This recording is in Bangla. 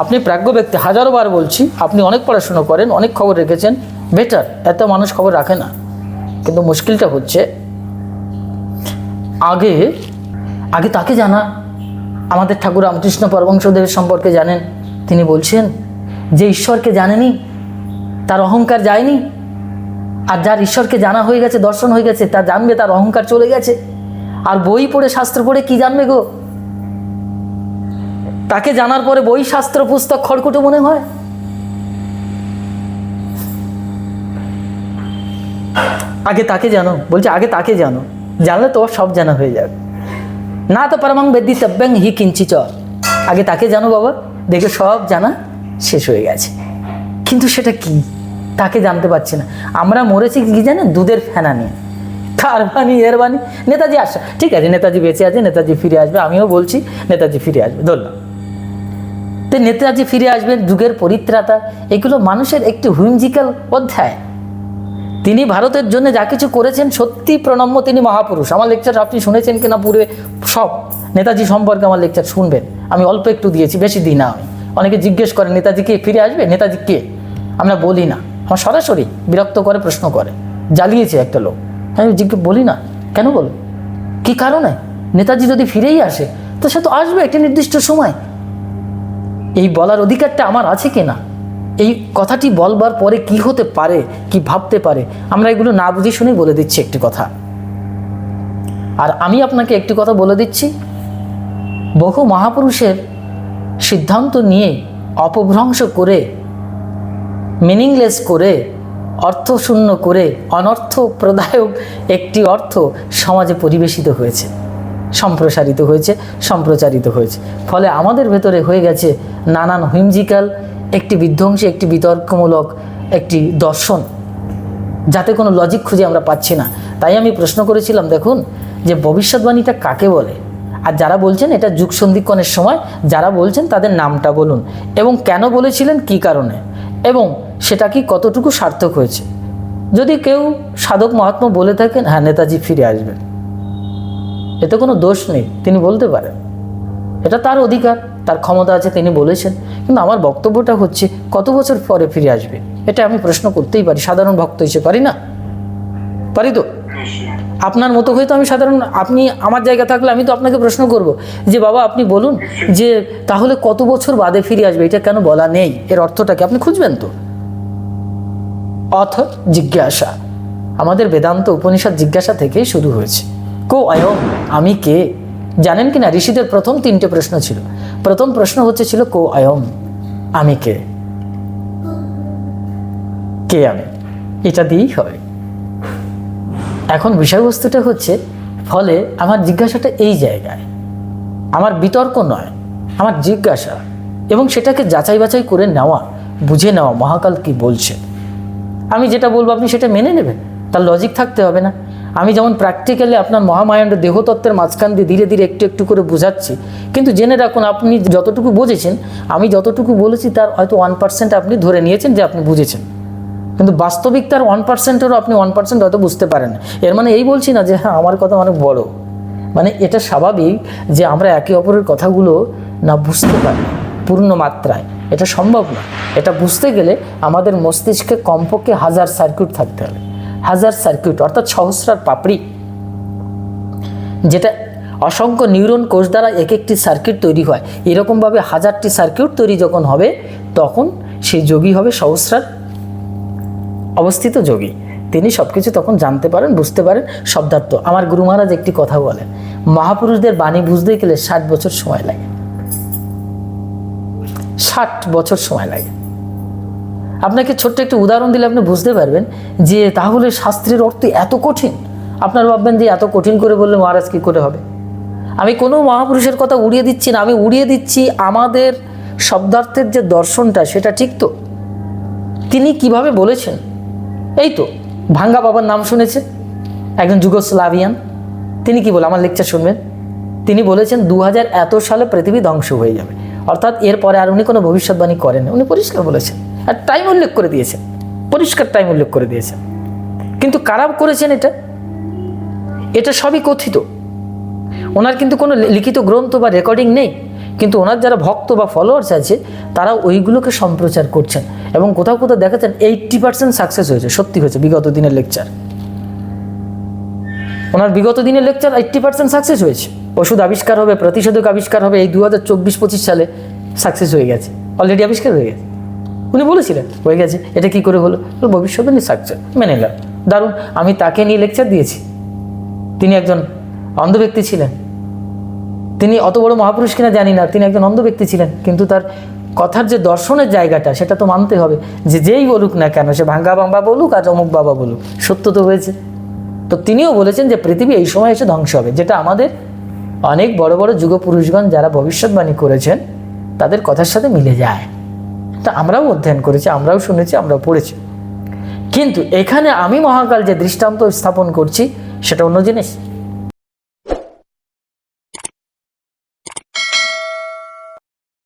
আপনি প্রাজ্ঞ ব্যক্তি, হাজারো বার বলছি, আপনি অনেক পড়াশুনো করেন, অনেক খবর রেখেছেন, বেটার, এত মানুষ খবর রাখে না। কিন্তু মুশকিলটা হচ্ছে, আগে আগে তাকে জানা। আমাদের ঠাকুর রামকৃষ্ণ পরমংশদেবের সম্পর্কে জানেন। তিনি বলছেন, যে ঈশ্বরকে জানেনি, তার অহংকার যায়নি, আর যার ঈশ্বরকে জানা হয়ে গেছে, দর্শন হয়ে গেছে তা জানবে, তার অহংকার চলে গেছে। আর বই পড়ে, শাস্ত্র পড়ে কি জানবে গো? তাকে জানার পরে বই শাস্ত্র পুস্তক খড়কুটো মনে হয়? আগে তাকে জানো, বলছে আগে তাকে জানো, জানলে তো সব জানা হয়ে যাবে। না তো পরমাং বেদি তব্যাং হি কিঞ্চি চ আগে তাকে জানো বাবা, দেখে সব জানা শেষ হয়ে গেছে। কিন্তু সেটা কি? তাকে জানতে পারছি না। আমরা মরেছি কি জানেন? দুধের ফেনা নিয়ে। তার বাণী, এর বাণী। নেতাজি আসা। ঠিক আছে, নেতাজি বেঁচে আছে, নেতাজি ফিরে আসবে। আমিও বলছি, নেতাজি ফিরে আসবে। ধরলাম। তো নেতাজি ফিরে আসবেন, যুগের পরিত্রাতা। এগুলো মানুষের একটি হুইমজিক্যাল অধ্যায়। তিনি ভারতের জন্য যা কিছু করেছেন, সত্যি প্রণম্য তিনি মহাপুরুষ। আমার লেকচার আপনি শুনেছেন কিনা পুরে সব। নেতাজি সম্পর্কে আমার লেকচার শুনবেন। আমি অল্প একটু দিয়েছি, বেশি দিই না আমি। অনেকে জিজ্ঞেস করে নেতাজি কে ফিরে আসবে? নেতাজি কে? আমরা বলি না। আমার সরাসরি বিরক্ত করে, প্রশ্ন করে। জ্বালিয়েছে একটা লোক। আমি জিজ্ঞেস বলি না। কেন বলো? কি কারণে? নেতাজি যদি ফিরেই আসে, তো সে তো আসবে একটি নির্দিষ্ট সময়। এই বলার অধিকারটা আমার আছে কি না? এই কথাটি বলবার পরে কি হতে পারে, কি ভাবতে পারে, আমরা এগুলো না বুঝে শুনেই বলে দিচ্ছি একটি কথা। আর আমি আপনাকে একটি কথা বলে দিচ্ছি। বহু মহাপুরুষের সিদ্ধান্ত নিয়ে অপভ্রংশ করে মিনিংলেস করে, অর্থশূন্য করে অনর্থ প্রদায়ক একটি অর্থ সমাজে পরিবেশিত হয়েছে। সম্প্রসারিত হয়েছে, সম্প্রচারিত হয়েছে। ফলে আমাদের ভেতরে হয়ে গেছে নানান হুইমজিক্যাল একটি বিধ্বংসী, একটি বিতর্কমূলক, একটি দর্শন। যাতে কোনো লজিক খুঁজে আমরা পাচ্ছি না। তাই আমি প্রশ্ন করেছিলাম, দেখুন, যে ভবিষ্যৎবাণীটা কাকে বলে? আর যারা বলছেন এটা যুগ সন্ধিক্ষণের সময়, যারা বলছেন তাদের নামটা বলুন। এবং কেন বলেছিলেন, কি কারণে? এবং সেটা কি কতটুকু সার্থক হয়েছে? যদি কেউ সাধক মহাত্মা বলে থাকেন হ্যাঁ নেতাজি ফিরে আসবেন। এতে কোনো দোষ নেই তিনি বলতে পারেন। এটা তার অধিকার তার ক্ষমতা আছে তিনি বলেছেন। কিন্তু আমার বক্তব্যটা হচ্ছে কত বছর পরে ফিরে আসবে? এটা আমি প্রশ্ন করতেই পারি সাধারণ ভক্ত হিসেবে পারি না? পারি তো? আপনার মতো হয়তো আমি সাধারণ আপনি আমার জায়গা থাকলে আমি তো আপনাকে প্রশ্ন করব যে বাবা আপনি বলুন যে তাহলে কত বছর বাদে ফিরে আসবে এটা কেন বলা নেই? এর অর্থটা কি আপনি খুঁজবেন তো? অথ জিজ্ঞাসা। আমাদের বেদান্ত উপনিষদ জিজ্ঞাসা থেকেই শুরু হয়েছে। কো অয়ম আমি কে? জানেন কি না ঋষিদের প্রথম তিনটে প্রশ্ন ছিল। প্রথম প্রশ্ন হচ্ছে ছিল কো অয়ম আমি কে? কে আমি? এটা দিয়েই হবে এখন বিষয়বস্তুটা হচ্ছে, ফলে আমার জিজ্ঞাসাটা এই জায়গায়। আমার বিতর্ক নয়, আমার জিজ্ঞাসা। এবং সেটাকে যাচাই বাছাই করে নেওয়া, বুঝে নেওয়া মহাকাল কি বলছে। আমি যেটা বলব, আপনি সেটা মেনে নেবেন। তার লজিক থাকতে হবে না। আমি যেমন প্র্যাকটিক্যালি আপনার মহামায়ান্ড দেহতত্ত্বের মাঝখান দিয়ে ধীরে ধীরে একটু একটু করে বোঝাচ্ছি। কিন্তু জেনে রাখুন, আপনি যতটুকু বুঝেছেন, আমি যতটুকু বলেছি তার হয়তো ওয়ান পার্সেন্ট আপনি ধরে নিয়েছেন যে আপনি বুঝেছেন। কিন্তু বাস্তবিক তার ওয়ান পার্সেন্টেরও আপনি ওয়ান পার্সেন্ট হয়তো বুঝতে পারেন। এর মানে এই বলছি না যে হ্যাঁ আমার কথা অনেক বড়। মানে এটা স্বাভাবিক যে আমরা একে অপরের কথাগুলো না বুঝতে পারি পূর্ণ মাত্রায়। এটা সম্ভব না। এটা বুঝতে গেলে আমাদের মস্তিষ্কে কমপক্ষে হাজার সার্কিট থাকতে হবে। হাজার সার্কিট অর্থাৎ সহস্রার পাপড়ি, যেটা অসংখ্য নিউরন কোষ দ্বারা এক একটি সার্কিট তৈরি হয়। এরকমভাবে হাজারটি সার্কিট তৈরি যখন হবে, তখন সেই যোগী হবে সহস্রার অবস্থিত যোগী। তিনি সব কিছু তখন জানতে পারেন, বুঝতে পারেন, শব্দার্থ। আমার গুরু মহারাজ একটি কথা বলেন, মহাপুরুষদের বাণী বুঝতে গেলে ষাট বছর সময় লাগে। ষাট বছর সময় লাগে। আপনাকে ছোট্ট একটি উদাহরণ দিলে আপনি বুঝতে পারবেন যে তাহলে শাস্ত্রের অর্থ এত কঠিন। আপনার ভাববেন যে এত কঠিন করে বললে মহারাজ কী করে হবে? আমি কোনো মহাপুরুষের কথা উড়িয়ে দিচ্ছি না, আমি উড়িয়ে দিচ্ছি আমাদের শব্দার্থের যে দর্শনটা, সেটা ঠিক তো? তিনি কীভাবে বলেছেন? এই তো, ভাঙ্গা বাবার নাম শুনেছেন একজন যুগোস্লাভিয়ান। তিনি কি বলে, আমার লেকচার শুনবেন? তিনি বলেছেন দু হাজার এত সালে পৃথিবী ধ্বংস হয়ে যাবে। অর্থাৎ এরপরে আর উনি কোনো ভবিষ্যৎবাণী করেন উনি পরিষ্কার বলেছেন। আর টাইম উল্লেখ করে দিয়েছেন পরিষ্কার টাইম উল্লেখ করে দিয়েছেন কিন্তু কারা করেছেন এটা? এটা সবই কথিত। ওনার কিন্তু কোনো লিখিত গ্রন্থ বা রেকর্ডিং নেই। কিন্তু ওনার যারা ভক্ত বা ফলোয়ার্স আছে, তারা ওইগুলোকে সম্প্রচার করছেন এবং কোথাও কোথাও দেখাচ্ছেন এইট্টি পার্সেন্ট সাকসেস হয়েছে, সত্যি হয়েছে, বিগত দিনের লেকচার ওনার বিগত দিনের লেকচার এইট্টি পার্সেন্ট সাকসেস হয়েছে। ওষুধ আবিষ্কার হবে, প্রতিষেধক আবিষ্কার হবে, এই দু হাজার চব্বিশ পঁচিশ সালে সাকসেস হয়ে গেছে। অলরেডি আবিষ্কার হয়ে গেছে। উনি বলেছিলেন, হয়ে গেছে, এটা কি করে হলো? ভবিষ্যতে নিয়ে সাকসেস মেনে নিলাম। দারুণ, আমি তাকে নিয়ে লেকচার দিয়েছি। তিনি একজন অন্ধ ব্যক্তি ছিলেন। তিনি অত বড় মহাপুরুষ কিনা জানি না, তিনি একজন অন্ধ ব্যক্তি ছিলেন, কিন্তু তার কথার যে দর্শনের জায়গাটা, সেটা তো মানতে হবে যে যেই বলুক না কেন, সে ভাঙ্গা বাম্বা বলুক আর অমুক বাবা বলুক, সত্য তো হয়েছে। তো তিনিও বলেছেন যে পৃথিবী এই সময় এসে ধ্বংস হবে, যেটা আমাদের অনেক বড় বড় যুগপুরুষগণ যারা ভবিষ্যৎবাণী করেছেন, তাদের কথার সাথে মিলে যায়। তা আমরাও অধ্যয়ন করেছি, আমরাও শুনেছি, আমরাও পড়েছি। কিন্তু এখানে আমি মহাকাল যে দৃষ্টান্ত স্থাপন করছি, সেটা অন্য জিনিস।